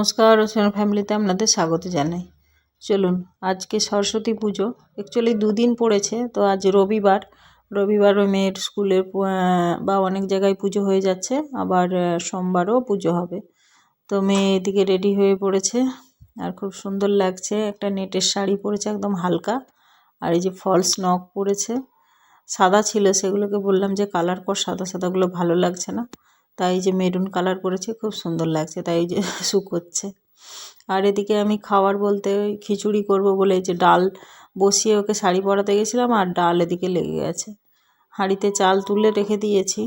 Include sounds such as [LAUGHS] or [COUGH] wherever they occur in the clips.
নমস্কার রচনা ফ্যামিলিতে আপনাদের স্বাগত জানাই। চলুন, আজকে সরস্বতী পুজো। অ্যাকচুয়ালি দুদিন পড়েছে, তো আজ রবিবার। রবিবার ওই মেয়ের স্কুলের বা অনেক জায়গায় পুজো হয়ে যাচ্ছে। আবার সোমবারও পুজো হবে। তো মেয়ে এদিকে রেডি হয়ে পড়েছে। আর খুব সুন্দর লাগছে। একটা নেটের শাড়ি পরেছে একদম হালকা। আর এই যে ফলস নখ পরেছে। সাদা ছিল, সেগুলোকে বললাম যে কালার কর, সাদা সাদাগুলো ভালো লাগছে না। তাই যে মেরুন কালার করেছে খুব সুন্দর লাগছে, তাই যে শুকোচ্ছে আর এদিকে আমি খাবার বলতে খিচুড়ি করব বলে যে ডাল বসিয়ে ওকে শাড়ি পরাতে গেছিলাম আর ডাল এদিকে লেগে গেছে। হাঁড়িতে চাল তুলে রেখে দিয়েছি,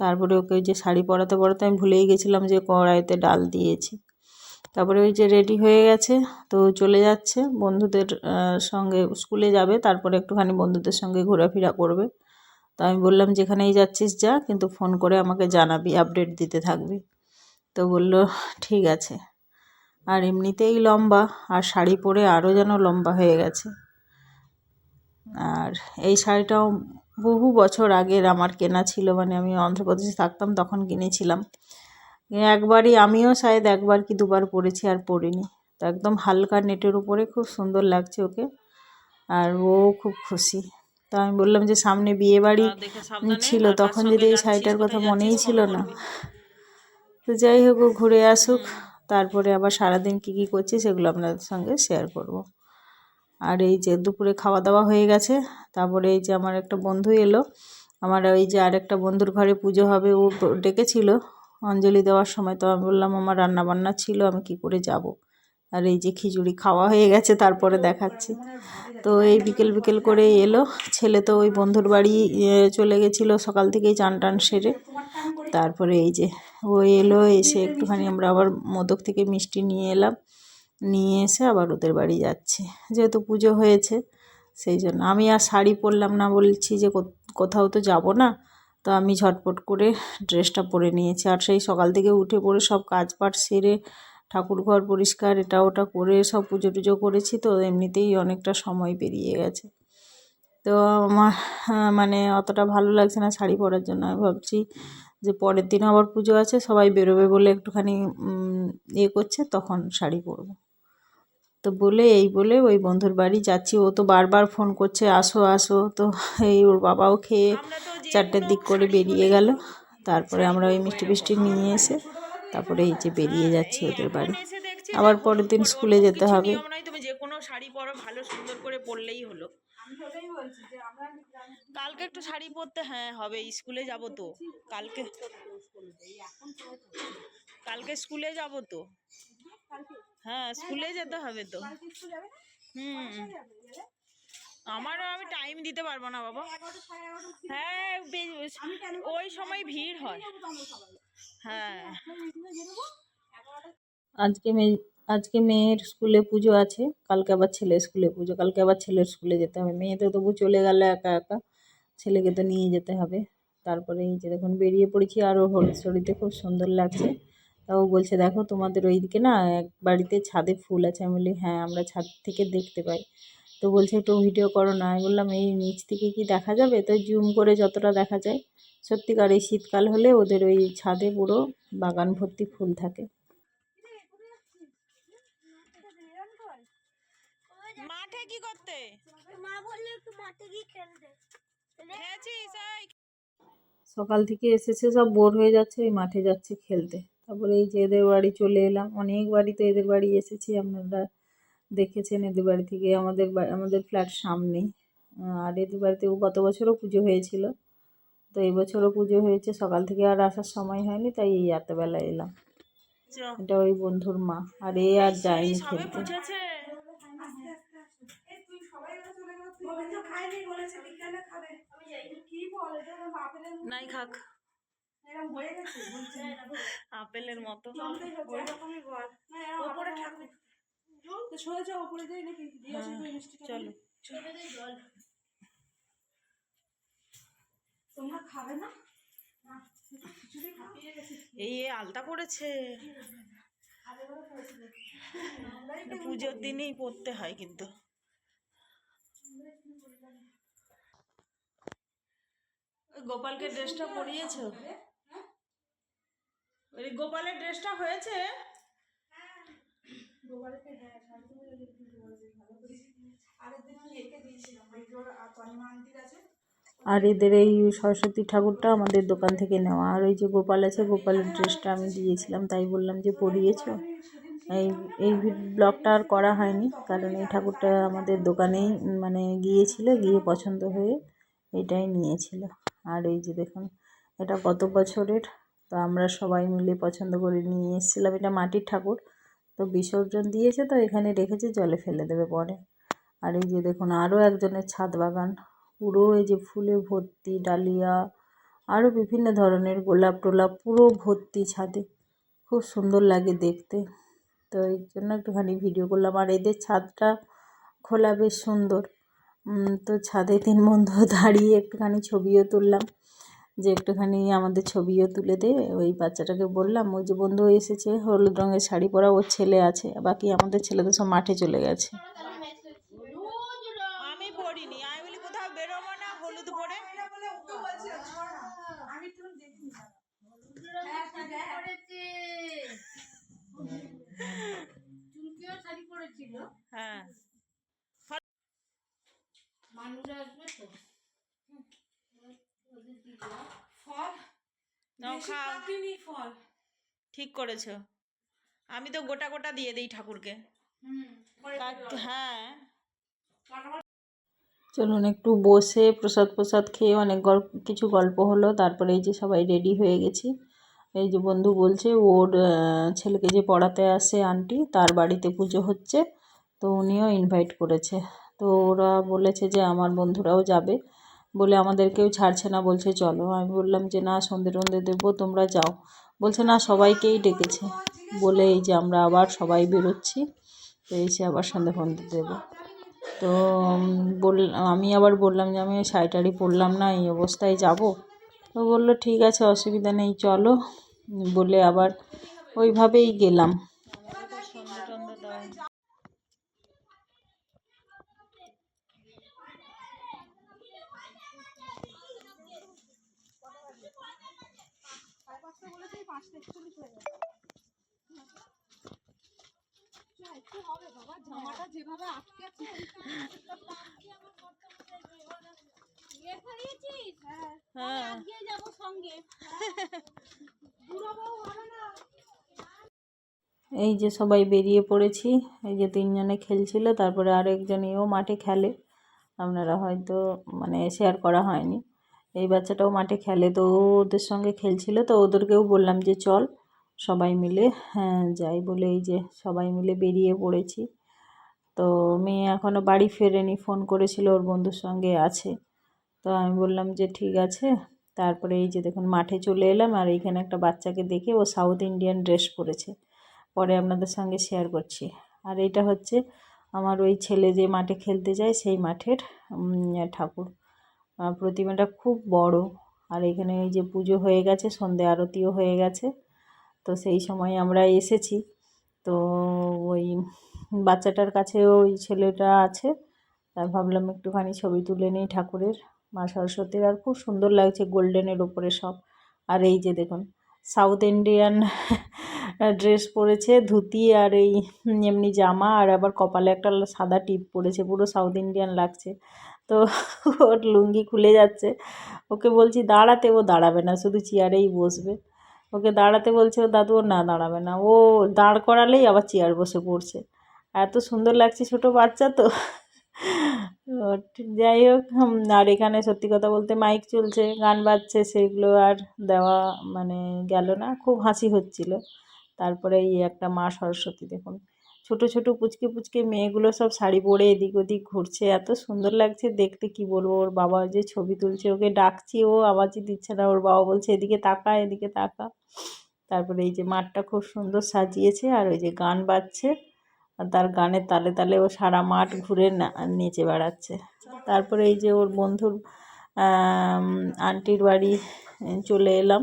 তারপরে ওকে ওই যে শাড়ি পরাতে পরাতে আমি ভুলেই গেছিলাম যে কড়াইতে ডাল দিয়েছি। তারপরে ওই যে রেডি হয়ে গেছে, তো চলে যাচ্ছে, বন্ধুদের সঙ্গে স্কুলে যাবে, তারপরে একটুখানি বন্ধুদের সঙ্গে ঘোরাফেরা করবে। তো আমি বললাম, যেখানেই যাচ্ছিস যা, কিন্তু ফোন করে আমাকে জানাবি আপডেট দিতে থাকবি। তো বলল, ঠিক আছে। আর এমনিতেই লম্বা, আর শাড়ি পরে আরও যেন লম্বা হয়ে গেছে। আর এই শাড়িটাও বহু বছর আগের আমার কেনা ছিল মানে আমি অন্ধ্রপ্রদেশে থাকতাম, তখন কিনেছিলাম। একবারই আমিও শায়দ একবার কি দুবার পরেছি আর পরিনি। তো একদম হালকা নেটের উপরে খুব সুন্দর লাগছে ওকে, আর ও খুব খুশি। তো আমি বললাম যে সামনে বিয়ে বাড়ি ছিল তখন যদি এই শাড়িটার কথা মনেই ছিল না। তো যাই হোক ঘুরে আসুক তারপরে আবার সারাদিন কী কী করছি সেগুলো আপনাদের সঙ্গে শেয়ার করব। আর এই যে দুপুরে খাওয়া দাওয়া হয়ে গেছে তারপরে এই যে আমার একটা বন্ধু এলো আমার ওই যে আর একটা বন্ধুর ঘরে পুজো হবে ও ডেকেছিল অঞ্জলি দেওয়ার সময় তো আমি বললাম আমার রান্না বান্না ছিল আমি কি করে যাব? আর এই যে খিচুড়ি খাওয়া হয়ে গেছে, তারপরে দেখাচ্ছি। তো এই বিকেল বিকেল করে এলো। ছেলে তো ওই বন্ধুর বাড়ি চলে গেছিল সকাল থেকেই চান টান সেরে। তারপরে এই যে ও এলো, এসে একটুখানি আমরা আবার মোদক থেকে মিষ্টি নিয়ে এলাম। নিয়ে এসে আবার ওদের বাড়ি যাচ্ছি। যেহেতু পুজো হয়েছে, সেই জন্য। আমি আর শাড়ি পরলাম না, বলছি যে কোথাও তো যাব না। তো আমি ঝটপট করে ড্রেসটা পরে নিয়েছি। আর সেই সকাল থেকে উঠে পড়ে সব কাজ পাট সেরে ঠাকুর ঘর পরিষ্কার এটা ওটা করে সব পুজো টুজো করেছি তো এমনিতেই অনেকটা সময় পেরিয়ে গেছে। তো আমার মানে অতটা ভালো লাগছে না শাড়ি পরার জন্য। আমি ভাবছি যে পরের দিন আবার পুজো আছে সবাই বেরোবে বলে একটুখানি ইয়ে করছে তখন শাড়ি পরবো। তো বলে এই বলে ওই বন্ধুর বাড়ি যাচ্ছি। ও তো বারবার ফোন করছে আসো আসো। তো এই ওর বাবাও খেয়ে চারটের দিক করে বেরিয়ে গেল। তারপরে আমরা ওই মিষ্টি ফিষ্টি নিয়ে এসে তারপরে এই যে বেরিয়ে যাচ্ছি ওদের বাড়ি। এসে দেখছি আবার পরের দিন স্কুলে যেতে হবে। তুমি যে কোনো শাড়ি পরো ভালো সুন্দর করে পরলেই হলো। কালকে একটু শাড়ি পরতে হ্যাঁ হবে স্কুলে যাব তো। কালকে কালকে স্কুলে যাব তো। হ্যাঁ স্কুলে যেতে হবে তো। হুম। আমারও আমি টাইম দিতে পারব না, বাবা। হ্যাঁ ওই সময় ভিড় হয়। হ্যাঁ। আজকে মেয়ে, আজকে মেয়ের স্কুলে পুজো আছে, কালকে আবার ছেলের স্কুলে পুজো। কালকে আবার ছেলের স্কুলে যেতে হবে। মেয়ে তো তবু চলে গেল একা একা। ছেলেকে তো নিয়ে যেতে হবে। তারপরে এই যে দেখুন, বেরিয়ে পড়েছি আরও হলুদ খুব সুন্দর লাগছে। তাও বলছে, দেখো তোমাদের ওইদিকে না, এক বাড়িতে ছাদে ফুল আছে। আমি বলি হ্যাঁ আমরা ছাদ থেকে দেখতে পাই। তো বলছে একটু ভিডিও করো না। আমি বললাম এই নিচ থেকে কি দেখা যাবে? তো জুম করে যতটা দেখা যায় সত্যিকার এই শীতকাল হলে ওদের ওই ছাদে পুরো বাগান ভর্তি ফুল থাকে। মাঠে মাঠে কি করতে? মা বলল একটু মাঠে গিয়ে খেলতে। সকাল থেকে এসেছে সব বোর হয়ে যাচ্ছে ওই মাঠে যাচ্ছে খেলতে। তারপরে এই যে এদের বাড়ি চলে এলাম। অনেক বাড়ি তো এদের বাড়ি এসেছি আপনারা দেখেছেন এদের বাড়ি থেকে আমাদের আমাদের ফ্ল্যাট সামনেই। আর এদের বাড়িতেও গত বছরও পুজো হয়েছিল। তো এবছরও পুজো হয়েছে সকাল থেকে আর আসার সময় হয়নি তাই এই এতবেলা এলাম। এটা ওই বন্ধুর মা আর এ আর যায়নি সবে খেলতে। নাই খাক। আপেলের মতো। হ্যাঁ, চলো। এই আলতা করেছে পুজোর দিনেই পড়তে হয় কিন্তু। ওই গোপালকে ড্রেসটা পরিয়েছো? ওই গোপালের ড্রেসটা হয়েছে? আর এদের এই সরস্বতী ঠাকুরটা আমাদের দোকান থেকে নেওয়া। আর ওই যে গোপাল আছে, গোপালের ড্রেসটা আমি দিয়েছিলাম, তাই বললাম যে পরিয়েছো। এই এই ব্লগটা আর করা হয়নি, কারণ এই ঠাকুরটা আমাদের দোকানেই মানে গিয়েছিল, গিয়ে পছন্দ হয়ে এটাই নিয়েছিল। আর এই যে দেখুন, এটা গত বছরের, তো আমরা সবাই মিলে পছন্দ করে নিয়ে এসেছিলাম। এটা মাটির ঠাকুর তো বিসর্জন দিয়েছে তো এখানে রেখেছে, জলে ফেলে দেবে পরে। আর এই যে দেখুন আরও একজনের ছাদ বাগান। পুরো এই যে ফুলে ভর্তি ডালিয়া আরও বিভিন্ন ধরনের গোলাপ টোলাপ, পুরো ভর্তি ছাদে। খুব সুন্দর লাগে দেখতে। তো এই জন্য একটুখানি ভিডিও করলাম। আর এদের ছাদটা খোলা বেশ সুন্দর। তো ছাদে তিন বন্ধু [LAUGHS] দাঁড়িয়ে একটুখানি ছবিও তুললাম। যে একটুখানি আমাদের ছবিও তুলে দে ওই বাচ্চাটাকে বললাম ওই যে বন্ধু এসেছে হলুদ রঙের শাড়ি পরা ওর ছেলে আছে বাকি আমাদের ছেলে তো সব মাঠে চলে গেছে। হ্যাঁ। মানুষ আসবে তো? নাও খাও। ঠিক করেছ। আমি তো গোটা গোটা দিয়ে দিই ঠাকুরকে। হ্যাঁ। চলুন একটু বসে প্রসাদ প্রসাদ খেয়ে অনেক গল্প কিছু গল্প হলো তারপরে এই যে সবাই রেডি হয়ে গেছি। এই যে বন্ধু বলছে ওর ছেলেকে যে পড়াতে আসে আন্টি তার বাড়িতে পুজো হচ্ছে তো উনিও ইনভাইট করেছে। তো ওরা বলেছে যে আমার বন্ধুরাও যাবে। বলে আমাদেরকেও ছাড়ছে না, বলছে চলো। আমি বললাম যে, না, সন্ধে টন্ধে দেবো, তোমরা যাও। বলছে, না, সবাইকেই ডেকেছে। বলে এই যে, আমরা আবার সবাই বেরোচ্ছি, তো এসে আবার সন্ধে ফন্ধে দেবো। তো বল, আমি আবার বললাম যে, আমি শাড়ি টাড়ি পরলাম না, এই অবস্থায় যাব? তো বলল, ঠিক আছে, অসুবিধা নেই, চলো। বলে আবার ওইভাবেই গেলাম সন্ধে টন্ধে দাও হ্যাঁ আজকে যাব সঙ্গে এই যে সবাই বেরিয়ে পড়েছি, এই যে তিনজনে খেলছিল, তারপরে আরেকজন এও মাঠে খেলে। আপনারা হয়তো মানে শেয়ার করা হয়নি। এই বাচ্চাটাও মাঠে খেলে তো ওদের সঙ্গে খেলছিল তো ওদেরকেও বললাম যে চল সবাই মিলে হ্যাঁ যাই বলে এই যে সবাই মিলে বেরিয়ে পড়েছি। তো মেয়ে এখনও বাড়ি ফেরেনি, ফোন করেছিল ওর বন্ধুর সঙ্গে আছে। তো আমি বললাম যে ঠিক আছে। তারপরে এই যে দেখুন মাঠে চলে এলাম আর এইখানে একটা বাচ্চাকে দেখে ও সাউথ ইন্ডিয়ান ড্রেস পরেছে। পরে আপনাদের সঙ্গে শেয়ার করছি। আর এটা হচ্ছে আমার ওই ছেলে যে মাঠে খেলতে যায় সেই মাঠের ঠাকুর। প্রতিমাটা খুব বড়। আর এখানে ওই যে পুজো হয়ে গেছে, সন্ধে আরতিও হয়ে গেছে। তো সেই সময় আমরা এসেছি। তো ওই বাচ্চাটার কাছে ওই ছেলেটা আছে। তাই ভাবলাম একটুখানি ছবি তুলে নিই ঠাকুরের, মা সরস্বতীর। আর খুব সুন্দর লাগছে গোল্ডেনের ওপরে সব। আর এই যে দেখুন, সাউথ ইন্ডিয়ান ড্রেস পরেছে, ধুতি আর এই এমনি জামা। আর আবার কপালে একটা সাদা টিপ পরেছে, পুরো সাউথ ইন্ডিয়ান লাগছে। তো ওর লুঙ্গি খুলে যাচ্ছে। ওকে বলছি, দাঁড়াতে, ও দাঁড়াবে না, শুধু চেয়ারেই বসবে। ওকে দাঁড়াতে বলছে ও দাদু, ও না দাঁড়াবে না। ও দাঁড় করালেই আবার চেয়ার বসে পড়ছে। এত সুন্দর লাগছে ছোট বাচ্চা তো। যাই হোক আর এখানে সত্যি কথা বলতে মাইক চলছে, গান বাজছে, সেগুলো আর দেওয়া মানে গেল না, খুব হাসি হচ্ছিল। তারপরে এই একটা মা সরস্বতী, দেখুন। ছোট ছোট পুচকে পুচকে মেয়েগুলো সব শাড়ি পরে এদিক ওদিক ঘুরছে। এত সুন্দর লাগছে দেখতে, কি বলব? ওর বাবা যে ছবি তুলছে, ওকে ডাকছি, ও আওয়াজই দিচ্ছে না। ওর বাবা বলছে, এদিকে তাকা এদিকে তাকা। তারপরে এই যে মাঠটা খুব সুন্দর সাজিয়েছে আর ওই যে গান বাজছে। আর তার গানের তালে তালে ও সারা মাঠ ঘুরে নেচে বেড়াচ্ছে। তারপরে এই যে ওর বন্ধুর আন্টির বাড়ি চলে এলাম।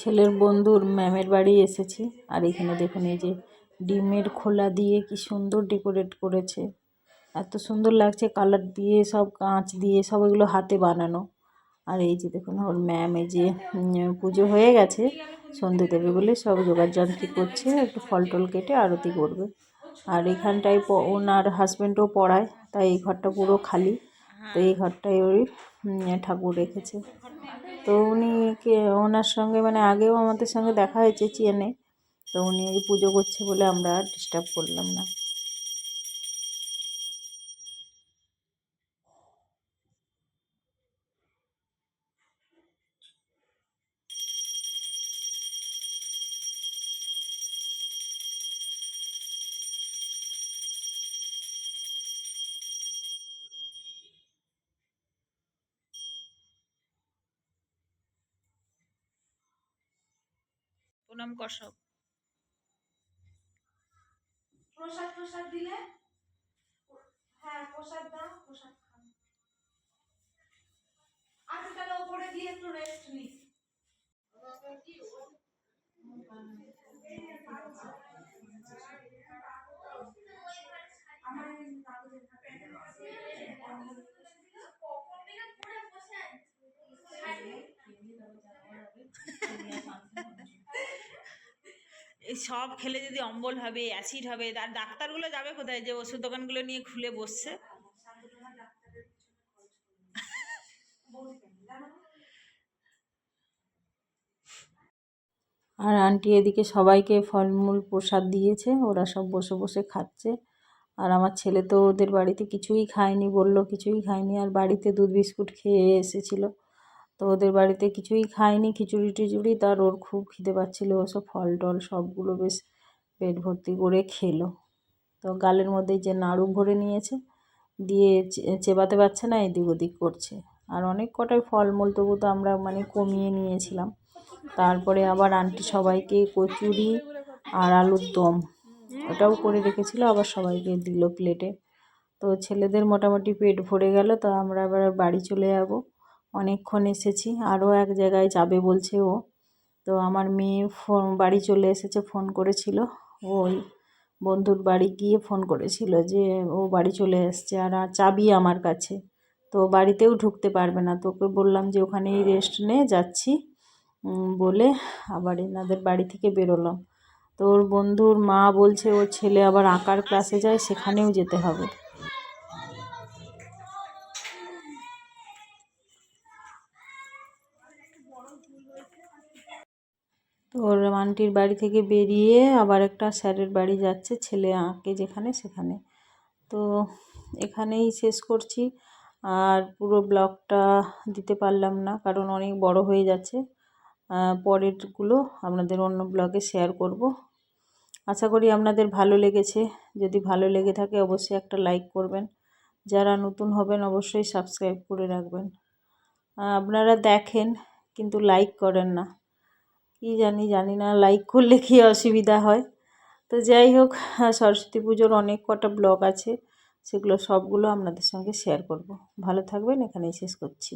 ছেলের বন্ধুর ম্যামের বাড়ি এসেছি। আর এখানে দেখুন এই যে ডিমের খোলা দিয়ে কি সুন্দর ডেকোরেট করেছে। এত সুন্দর লাগছে কালার দিয়ে সব কাঁচ দিয়ে সব এগুলো হাতে বানানো। আর এই যে দেখুন ওর ম্যাম এই যে পুজো হয়ে গেছে। সন্ধে দেবে বলে সব জোগাড় যন্ত্রী করছে, একটু ফল টল কেটে আরতি করবে। আর এখানটায় ওনার হাজব্যান্ডও পড়ায়, তাই এই ঘরটা পুরো খালি। তো এই ঘরটায় ওই ঠাকুর রেখেছে। তো উনি কে, ওনার সঙ্গে মানে আগেও আমাদের সঙ্গে দেখা হয়েছে চেনে। তো উনি পুজো করছে বলে আমরা ডিস্টার্ব করলাম না। প্রণাম কসব প্রসাদ প্রসাদ দিলে হ্যাঁ প্রসাদ দাও প্রসাদ খাও আচ্ছা তাহলে ওপরে দিয়ে একটু রেস্ট নি এই সব খেলে যদি অম্বল হবে অ্যাসিড হবে, আর ডাক্তারগুলো যাবে কোথায় যে ওষুধ দোকানগুলো নিয়ে খুলে বসছে? আর আন্টি এদিকে সবাইকে ফলমূল প্রসাদ দিয়েছে, ওরা সব বসে বসে খাচ্ছে। আর আমার ছেলে তো ওদের বাড়িতে কিছুই খায়নি, বলল কিছুই খায়নি, আর বাড়িতে দুধ বিস্কুট খেয়ে এসেছিল। তো ওদের বাড়িতে কিছুই খায়নি, খিচুড়ি টিচুড়ি, তার ওর খুব খিদে পাচ্ছিল ওসব ফল টল সবগুলো বেশ পেট ভর্তি করে খেলো। তো গালের মধ্যে যে নাড়ু ভরে নিয়েছে, দিয়ে চেবাতে পারছে না, এদিক ওদিক করছে। আর অনেক কটাই ফলমূল, তবু তো আমরা মানে কমিয়ে নিয়েছিলাম। তারপরে আবার আন্টি সবাইকে কচুরি আর আলুর দম, ওটাও করে রেখেছিল, আবার সবাইকে দিল প্লেটে। তো ছেলেদের মোটামুটি পেট ভরে গেল, তো আমরা আবার বাড়ি চলে যাব। অনেকক্ষণ এসেছি, আরও এক জায়গায় যাবে বলছে ও। তো আমার মেয়ে ফোন, বাড়ি চলে এসেছে, ফোন করেছিল। ওই বন্ধুর বাড়ি গিয়ে ফোন করেছিল যে ও বাড়ি চলে এসছে আর চাবি আমার কাছে। তো বাড়িতেও ঢুকতে পারবে না। তোকে বললাম যে ওখানেই রেস্ট নে, যাচ্ছি। বলে আবার এনাদের বাড়ি থেকে বেরোলাম। তো ওর বন্ধুর মা বলছে, ওর ছেলে আবার আঁকার ক্লাসে যায়, সেখানেও যেতে হবে। ওর আন্টির বাড়ি থেকে বেরিয়ে আবার একটা স্যারের বাড়ি যাচ্ছে, ছেলে আঁকে যেখানে সেখানে। তো এখানেই শেষ করছি। আর পুরো ব্লগটা দিতে পারলাম না, কারণ অনেক বড় হয়ে যাচ্ছে। পরেরগুলো আপনাদের অন্য ব্লগে শেয়ার করব। আশা করি আপনাদের ভালো লেগেছে। যদি ভালো লেগে থাকে অবশ্যই একটা লাইক করবেন। যারা নতুন হবেন অবশ্যই সাবস্ক্রাইব করে রাখবেন। আপনারা দেখেন, কিন্তু লাইক করেন না। কি জানি জানি না লাইক করলে কী অসুবিধা হয়। তো যাই হোক সরস্বতী পুজোর অনেক কটা ব্লগ আছে, সেগুলো সবগুলো আপনাদের সঙ্গে শেয়ার করব। ভালো থাকবেন, এখানেই শেষ করছি।